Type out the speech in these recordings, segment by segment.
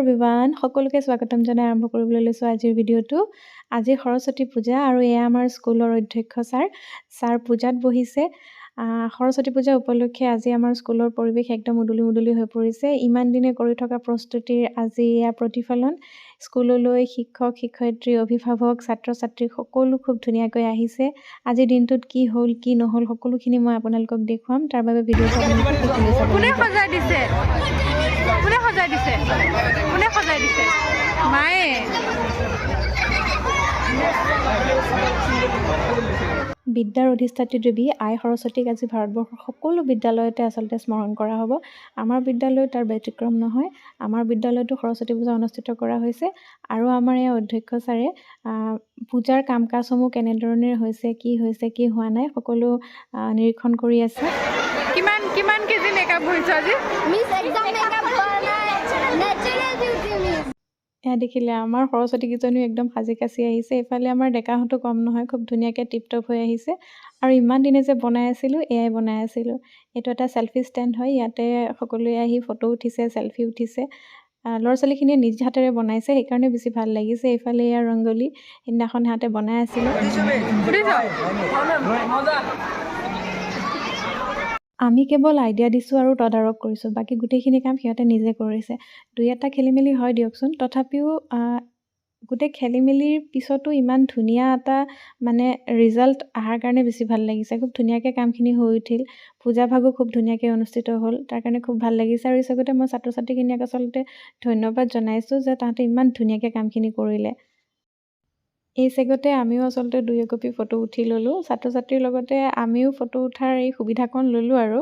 Everyone সকলোকে স্বাগতম জনাই আৰম্ভ কৰিবলৈ লৈছোঁ আজিৰ ভিডিঅ'টো। আজি সৰস্বতী পূজা আৰু এয়া আমাৰ স্কুলৰ অধ্যক্ষ ছাৰ। ছাৰ পূজাত বহিছে। সৰস্বতী পূজা উপলক্ষে আজি আমাৰ স্কুলৰ পৰিৱেশ একদম উদুলি মুদুলি হৈ পৰিছে। ইমান দিনে কৰি থকা প্ৰস্তুতিৰ আজি এয়া প্ৰতিফলন। স্কুললৈ শিক্ষক শিক্ষয়িত্ৰী অভিভাৱক ছাত্ৰ ছাত্ৰী সকলো খুব ধুনীয়াকৈ আহিছে। আজিৰ দিনটোত কি হ'ল কি নহ'ল সকলোখিনি মই আপোনালোকক দেখুৱাম। তাৰ বাবে চাব কোনে। সজাই দিছে। কোনে সজাই দিছে? মায়ে। বিদ্যাৰ অধিষ্ঠাত্ৰী দেৱী আই সৰস্বতীক আজি ভাৰতবৰ্ষৰ সকলো বিদ্যালয়তে আচলতে স্মৰণ কৰা হ'ব। আমাৰ বিদ্যালয়ত তাৰ ব্যতিক্ৰম নহয়। আমাৰ বিদ্যালয়তো সৰস্বতী পূজা অনুষ্ঠিত কৰা হৈছে। আৰু আমাৰ এই অধ্যক্ষ ছাৰে পূজাৰ কাম কাজসমূহ কেনেধৰণে হৈছে কি হৈছে কি হোৱা নাই সকলো নিৰীক্ষণ কৰি আছে। কিমান কিমান কেজি মেকআপ হৈছে আজি? মিস একদম মেকআপ কৰা নাই। ন্যাচাৰাল বিউটি মিস এয়া দেখিলে আমাৰ সৰস্বতী কেইজনীও একদম সাজি কাচি আহিছে। এইফালে আমাৰ ডেকাহঁতো কম নহয় খুব ধুনীয়াকৈ টিপটপ হৈ আহিছে। আৰু ইমান দিনে যে বনাই আছিলোঁ এয়াই বনাই আছিলোঁ। এইটো এটা চেলফি ষ্টেণ্ড হয় ইয়াতে সকলোৱে আহি ফটো উঠিছে চেলফি উঠিছে। ল'ৰা ছোৱালীখিনিয়ে নিজ হাতেৰে বনাইছে সেইকাৰণে বেছি ভাল লাগিছে। এইফালে এয়া ৰংগলী সেইদিনাখন সিহঁতে বনাই আছিলে। আমি কেৱল আইডিয়া দিছোঁ আৰু তদাৰক কৰিছোঁ বাকী গোটেইখিনি কাম সিহঁতে নিজে কৰিছে। দুই এটা খেলি মেলি হয় দিয়কচোন তথাপিও গোটেই খেলি মেলিৰ পিছতো ইমান ধুনীয়া এটা মানে ৰিজাল্ট অহাৰ কাৰণে বেছি ভাল লাগিছে। খুব ধুনীয়াকৈ কামখিনি হৈ উঠিল পূজা ভাগো খুব ধুনীয়াকৈ অনুষ্ঠিত হ'ল তাৰ কাৰণে খুব ভাল লাগিছে। আৰু চকুতে মই ছাত্ৰ ছাত্ৰীখিনিক আচলতে ধন্যবাদ জনাইছোঁ যে তাহাঁতে ইমান ধুনীয়াকৈ কামখিনি কৰিলে। এই চেগতে আমিও আচলতে দুই একপি ফটো উঠি ল'লোঁ। ছাত্ৰ ছাত্ৰীৰ লগতে আমিও ফটো উঠাৰ এই সুবিধাকণ ল'লোঁ আৰু।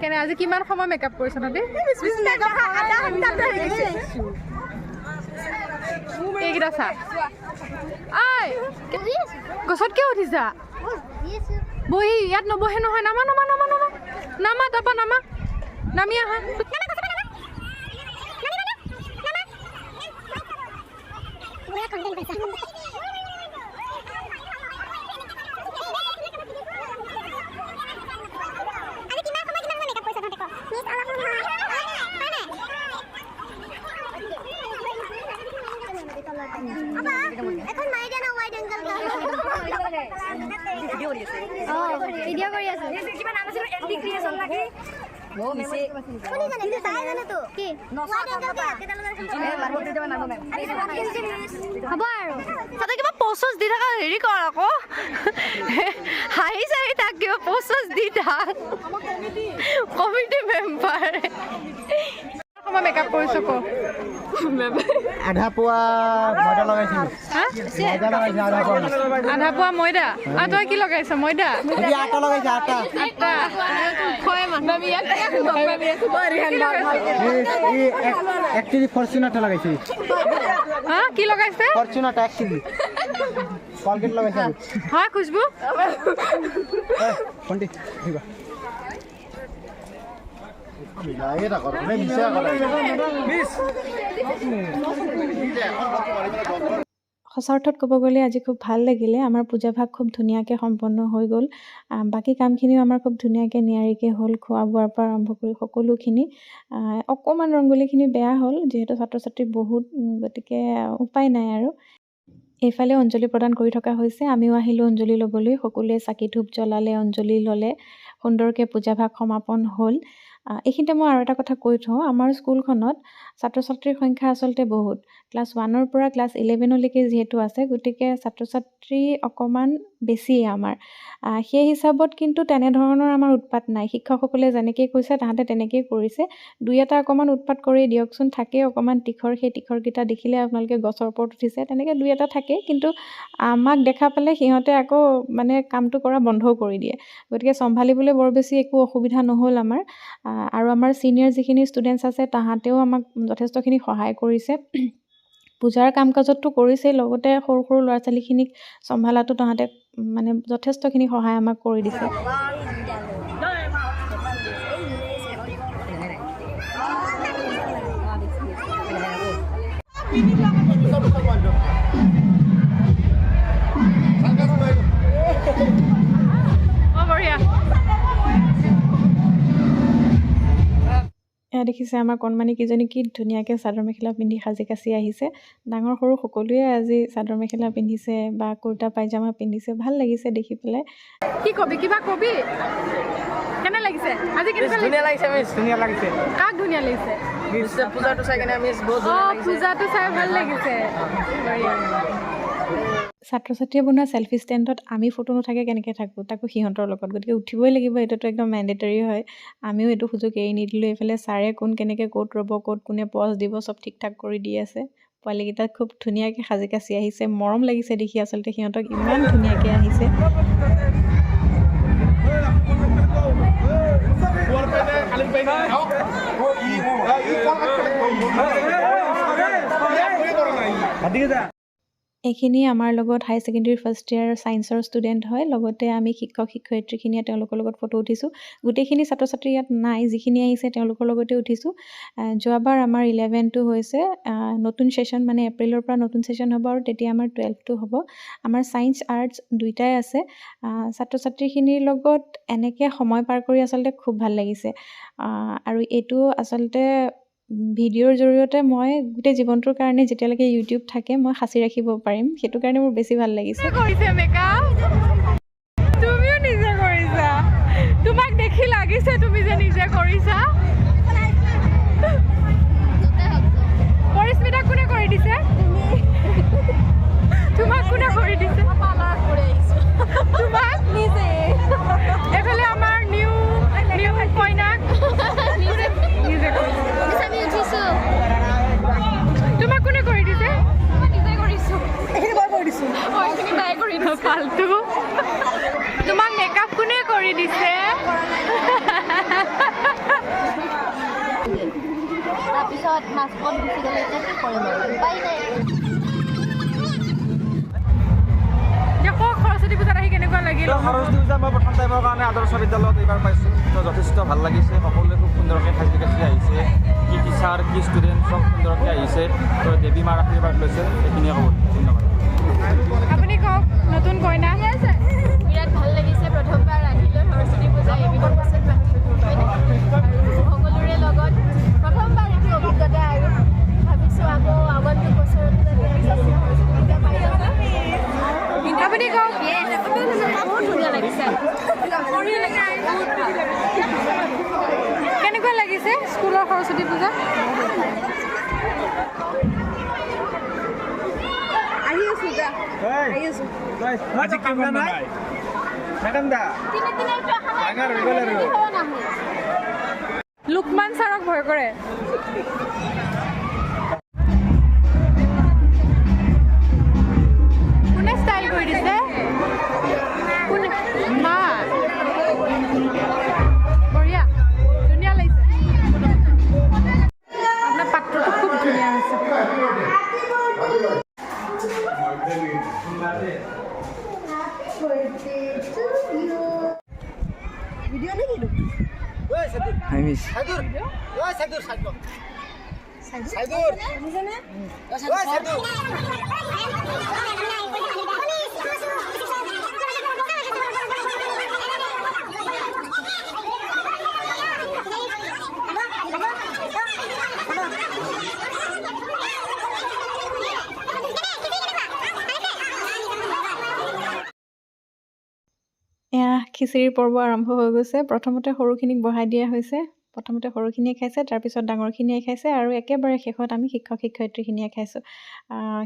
কেনে আজি কিমান সময় মেকআপ কৰিছ তহঁতি এইকেইটা চা। ঐ গছত কিয় উঠিছা? বহি, ইয়াত নবহে নহয়, নামা নামা নামা নামা। নামা তাৰপৰা নামা। নামি আহা। এখন মাৰি দিয়া না ৱাইড এংগল ভিডিঅ' কৰি আছো। কিবা নাম আছিল ক্ৰিয়েচন লাগে কিবা পচচ দি থকা হেৰি কৰ আকৌ। হাঁহি চাহি তাক কিবা পচচ দি থাক। কমিটি। মেম্বাৰ সময় মেকআপ কৰিছোঁ ক আধা পোৱা ময়দা লগাইছিলোঁ? হা? ময়দা লগাইছোঁ আধা পোৱা আধা পোৱা ময়দা? আৰু তই কি লগাইছ ময়দা? আটা লগাইছে আটা। আটা। এক- কেজি ফরচুনারটা লাগাইছি হা কি লগাইছে? ফরচুনারটা এক কেজি। কলগেট লাগাইছে। হয় খুচবু। ফোনটি দিবা সঁচা অৰ্থত ক'ব গ'লে আজি খুব ভাল লাগিলে। আমাৰ পূজাভাগ খুব ধুনীয়াকৈ সম্পন্ন হৈ গ'ল। বাকী কামখিনিও আমাৰ খুব ধুনীয়াকৈ নিয়াৰিকৈ হ'ল খোৱা বোৱাৰ পৰা আৰম্ভ কৰি সকলোখিনি। অকণমান ৰংগোলীখিনি বেয়া হ'ল যিহেতু ছাত্ৰ ছাত্ৰী বহুত গতিকে উপায় নাই আৰু। এইফালে অঞ্জলি প্ৰদান কৰি থকা হৈছে আমিও আহিলোঁ অঞ্জলি ল'বলৈ সকলোৱে চাকি ধূপ জ্বলালে অঞ্জলি ল'লে। সুন্দৰকৈ পূজাভাগ সমাপন হ'ল। এইখিনিতে মই আৰু এটা কথা কৈ থওঁ। আমাৰ স্কুলখনত ছাত্ৰ ছাত্ৰীৰ সংখ্যা আচলতে বহুত। ক্লাছ ওৱানৰ পৰা ক্লাছ ইলেভেনলৈকে যিহেতু আছে গতিকে ছাত্ৰ ছাত্ৰী অকণমান বেছিয়ে আমাৰ। সেই হিচাপত কিন্তু তেনেধৰণৰ আমাৰ উৎপাত নাই। শিক্ষকসকলে যেনেকৈ কৈছে তাহাঁতে তেনেকেই কৰিছে। দুই এটা অকণমান উৎপাত কৰি দিয়কচোন থাকেই অকণমান তীখৰ। সেই তীখৰকেইটা দেখিলে আপোনালোকে গছৰ ওপৰত উঠিছে। তেনেকৈ দুই এটা থাকে কিন্তু আমাক দেখা পালে সিহঁতে আকৌ মানে কামটো কৰা বন্ধও কৰি দিয়ে। গতিকে চম্ভালিবলৈ বৰ বেছি একো অসুবিধা নহ'ল আমাৰ। আৰু আমাৰ ছিনিয়ৰ যিখিনি ষ্টুডেণ্টছ আছে তাহাঁতেও আমাক যথেষ্টখিনি সহায় কৰিছে পূজাৰ কাম কাজততো কৰিছেই লগতে সৰু সৰু ল'ৰা ছোৱালীখিনিক চম্ভালাটো তাহাঁতে মানে যথেষ্টখিনি সহায় আমাক কৰি দিছে সেয়া দেখিছে আমাৰ কণমানি কেইজনী কি ধুনীয়াকৈ চাদৰ মেখেলা পিন্ধি সাজি কাচি আহিছে। ডাঙৰ সৰু সকলোৱে আজি চাদৰ মেখেলা পিন্ধিছে বা কুৰ্তা পায়জামা পিন্ধিছে ভালো লাগিছে দেখি পেলাই। কি কবি কিবা কবি? কেনে লাগিছে? আজি ধুনীয়া লাগিছে মিছ ধুনীয়া লাগিছে। কাক ধুনীয়া লাগিছে? পূজাটো চাই কিনে মিছ বহুত পূজাটো চাই ভালো লাগিছে। ছাত্ৰ ছাত্ৰীয়ে বনোৱা ছেলফি ষ্টেণ্ডত আমি ফটো নুঠাকৈ কেনেকৈ থাকোঁ তাকো সিহঁতৰ লগত। গতিকে উঠিবই লাগিব এইটোতো একদম মেণ্ডেটৰী হয়। আমিও এইটো সুযোগ এৰি নিদিলোঁ এইফালে ছাৰে কোন কেনেকৈ ক'ত ৰ'ব ক'ত কোনে পজ দিব চব ঠিক ঠাক কৰি দি আছে। পোৱালীকেইটা খুব ধুনীয়াকৈ সাজি কাচি আহিছে মৰম লাগিছে দেখি আচলতে সিহঁতক ইমান ধুনীয়াকৈ আহিছে। এইখিনি আমাৰ লগত হাই ছেকেণ্ডেৰী ফাৰ্ষ্ট ইয়াৰ ছায়েন্সৰ ষ্টুডেণ্ট হয় লগতে আমি শিক্ষক শিক্ষয়িত্ৰীখিনিয়ে তেওঁলোকৰ লগত ফটো উঠিছোঁ। গোটেইখিনি ছাত্ৰ ছাত্ৰী ইয়াত নাই যিখিনি আহিছে তেওঁলোকৰ লগতে উঠিছোঁ। যোৱাবাৰ আমাৰ ইলেভেনটো হৈছে নতুন ছেশ্যন মানে এপ্ৰিলৰ পৰা নতুন ছেশ্যন হ'ব আৰু তেতিয়া আমাৰ টুৱেলভটো হ'ব। আমাৰ ছায়েন্স আৰ্টছ দুইটাই আছে। ছাত্ৰ ছাত্ৰীখিনিৰ লগত এনেকৈ সময় পাৰ কৰি আচলতে খুব ভাল লাগিছে। আৰু এইটো আচলতে ভিডিঅ'ৰ জৰিয়তে মই গোটেই জীৱনটোৰ কাৰণে যেতিয়ালৈকে ইউটিউব থাকে মই সাঁচি ৰাখিব পাৰিম। সেইটো কাৰণে মোৰ বেছি ভাল লাগিছে। তুমিও নিজে কৰিছা? তোমাক দেখি লাগিছে তুমি যে নিজে কৰিছা? কৰি দিছে। তাৰপিছত মাছখন গুচি গ'লে এতিয়া কি কৰিম আৰু? উপায় নাই। সৰস্বতী পূজাত আহি কেনেকুৱা লাগিল? সৰস্বতী পূজা মই প্ৰথম টাইমৰ কাৰণে আদৰ্শ বিদ্যালয়ত এইবাৰ পাইছোঁ। তো যথেষ্ট ভালো লাগিছে। সকলোৱে খুব সুন্দৰকৈ সাজি কাচি আহিছে। কি টিচাৰ কি ষ্টুডেণ্ট চব সুন্দৰকৈ আহিছে। তো দেৱী মাৰ আশীৰ্বাদ লৈছে। সেইখিনিয়ে ক'ব। ধন্যবাদ। লুকমান ছাৰক ভয় কৰে। এয়া খিচিৰিৰ পৰ্ব আৰম্ভ হৈ গৈছে। প্ৰথমতে সৰুখিনিক বহাই দিয়া হৈছে। প্ৰথমতে সৰুখিনিয়ে খাইছে তাৰপিছত ডাঙৰখিনিয়ে খাইছে আৰু একেবাৰে শেষত আমি শিক্ষক শিক্ষয়িত্ৰীখিনিয়ে খাইছোঁ।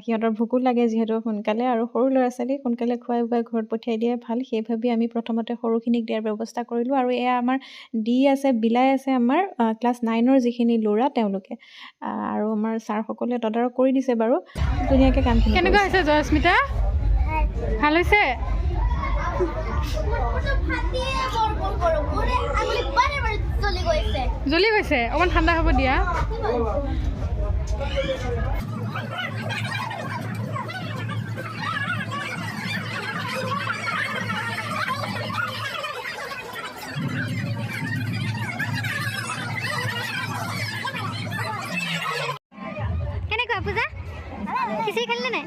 সিহঁতৰ ভোকো লাগে যিহেতু সোনকালে আৰু সৰু ল'ৰা ছোৱালীক সোনকালে খুৱাই বুৱাই ঘৰত পঠিয়াই দিয়াই ভাল সেই ভাবি আমি প্ৰথমতে সৰুখিনিক দিয়াৰ ব্যৱস্থা কৰিলোঁ আৰু এয়া আমাৰ দি আছে বিলাই আছে আমাৰ ক্লাছ নাইনৰ যিখিনি ল'ৰা তেওঁলোকে। আৰু আমাৰ ছাৰসকলে তদাৰক কৰি দিছে বাৰু। ধুনীয়াকৈ কামখিনি কেনেকুৱা। হৈছে জয়স্মিতা? ভাল হৈছে? জ্বলি গৈছে। অকণমান ঠাণ্ডা হ'ব দিয়া। খিচিৰি খালি নাই?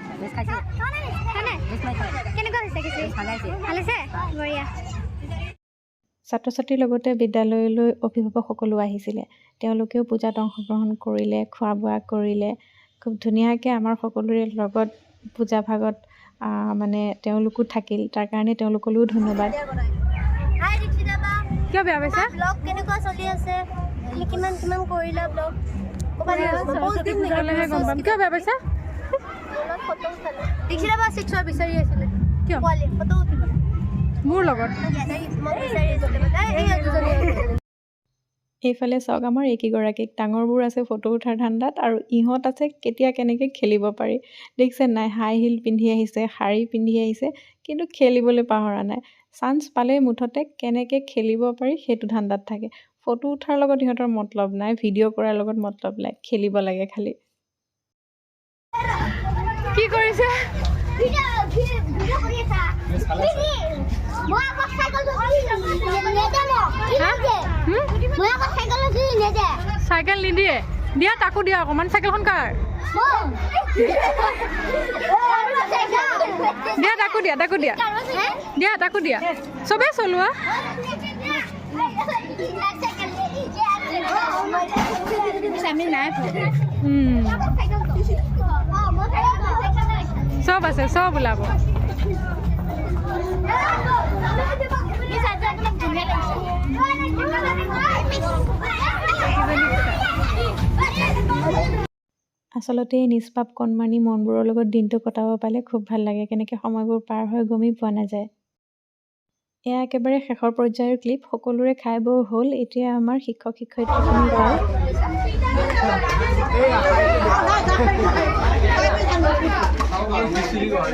খোৱা নাই? কেনেকুৱা হৈছে খিচিৰি? ভালো হৈছে বঢ়িয়া। ছাত্ৰ ছাত্ৰীৰ লগতে বিদ্যালয়লৈ অভিভাৱকসকলো আহিছিলে। তেওঁলোকেও পূজাত অংশগ্ৰহণ কৰিলে খোৱা বোৱা কৰিলে। খুব ধুনীয়াকৈ আমাৰ সকলোৰে লগত পূজা ভাগত মানে তেওঁলোকো থাকিল। তাৰ কাৰণে তেওঁলোকলৈও ধন্যবাদ। কিয় বেয়া পাইছা? ব্লগ কেনেকুৱা চলি আছে? তুমি কিমান কিমান কৰিলা ব্লগ ক'বাত বহুত দিন গ'লেহে গম পাম। কিয় বেয়া পাইছা? ফটো উঠালো। দীক্ষিতা বা ছিক্সৰ বিচাৰি আছিলে। কিয়? পোৱালি ফটো উঠিব মোৰ লগত। এইফালে চাওক আমাৰ এইকেইগৰাকীক ডাঙৰবোৰ আছে ফটো উঠাৰ ধান্দাত আৰু ইহঁত আছে কেতিয়া কেনেকৈ খেলিব পাৰি। দেখিছে নাই হাই হিল পিন্ধি আহিছে শাৰী পিন্ধি আহিছে কিন্তু খেলিবলৈ পাহৰা নাই। চান্স পালেই মুঠতে কেনেকৈ খেলিব পাৰি সেইটো ধান্দাত থাকে। ফটো উঠাৰ লগত ইহঁতৰ মতলব নাই ভিডিঅ' কৰাৰ লগত মতলব নাই খেলিব লাগে খালি। কি কৰিছে? ভিডিঅ' ভি- ভিডিঅ' কৰি আছা? কি? মই আকৌ চাইকেলটো চলি নেদে মোক। কি নেদে? হুম? মই আকৌ চাইকেলটো চলি নেদে। চাইকেল নিদিয়ে দিয়া তাকো দিয়া অকণমান চাইকেলখন কাৰ মোক। দিয়া তাকো দিয়া তাকো দিয়া হে? দিয়া তাকো দিয়া চবেই চলোৱা আমি নাই উম, চব আছে চব ওলাব আচলতে নিষ্পাপ কণমানি মনবোৰৰ লগত দিনটো কটাব পালে খুব ভাল লাগে কেনেকৈ সময়বোৰ পাৰ হৈ গমেই পোৱা নাযায়। এয়া একেবাৰে শেষৰ পৰ্যায়ৰ ক্লিপ সকলোৰে খাই বৈ হ'ল এতিয়া আমাৰ শিক্ষক শিক্ষয়িত্ৰীখিনি গ'ল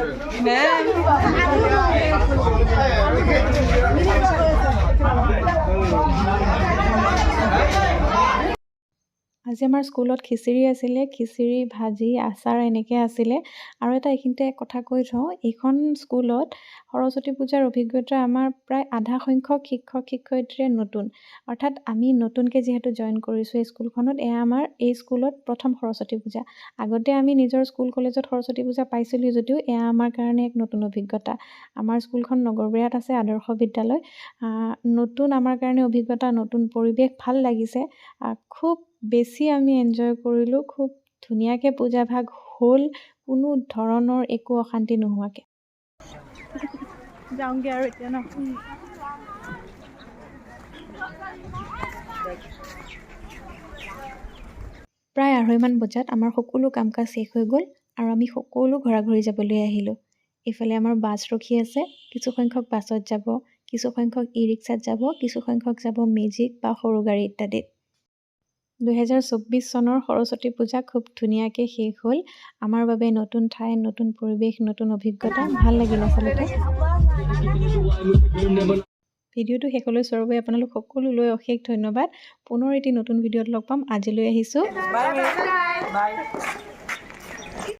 আজি আমাৰ স্কুলত খিচিৰি আছিলে খিচিৰি ভাজি আচাৰ এনেকৈ আছিলে। আৰু এটা এইখিনিতে কথা কৈ থওঁ এইখন স্কুলত সৰস্বতী পূজাৰ অভিজ্ঞতা আমাৰ প্ৰায় আধা সংখ্যক শিক্ষক শিক্ষয়িত্ৰীয়ে নতুন। অৰ্থাৎ আমি নতুনকৈ যিহেতু জইন কৰিছোঁ এই স্কুলখনত এয়া আমাৰ এই স্কুলত প্ৰথম সৰস্বতী পূজা। আগতে আমি নিজৰ স্কুল কলেজত সৰস্বতী পূজা পাইছিলোঁ যদিও এয়া আমাৰ কাৰণে এক নতুন অভিজ্ঞতা। আমাৰ স্কুলখন নগৰবেৰাত আছে আদৰ্শ বিদ্যালয়। নতুন আমাৰ কাৰণে অভিজ্ঞতা নতুন পৰিৱেশ ভাল লাগিছে। খুব বেছি আমি এনজয় কৰিলোঁ খুব ধুনীয়াকৈ পূজা ভাগ হ'ল কোনো ধৰণৰ একো অশান্তি নোহোৱাকৈ। যাওঁগৈ আৰু এতিয়া ন? প্ৰায় আঢ়ৈমান বজাত আমাৰ সকলো কাম কাজ শেষ হৈ গ'ল আৰু আমি সকলো ঘৰা ঘৰি যাবলৈ আহিলোঁ। ইফালে আমাৰ বাছ ৰখি আছে কিছু সংখ্যক বাছত যাব কিছু সংখ্যক ই ৰিক্সাত যাব কিছু সংখ্যক যাব মেজিক বা সৰু গাড়ী ইত্যাদিত। দুহেজাৰ চৌব্বিছ চনৰ সৰস্বতী পূজা খুব ধুনীয়াকৈ শেষ হ'ল। আমাৰ বাবে নতুন ঠাই নতুন পৰিৱেশ নতুন অভিজ্ঞতা। ভাল লাগিল আচলতে। ভিডিঅ'টো শেষলৈ চোৱাৰ বাবে আপোনালোক সকলোলৈ অশেষ ধন্যবাদ। পুনৰ এটি নতুন ভিডিঅ'ত লগ পাম। আজিলৈ আহিছোঁ।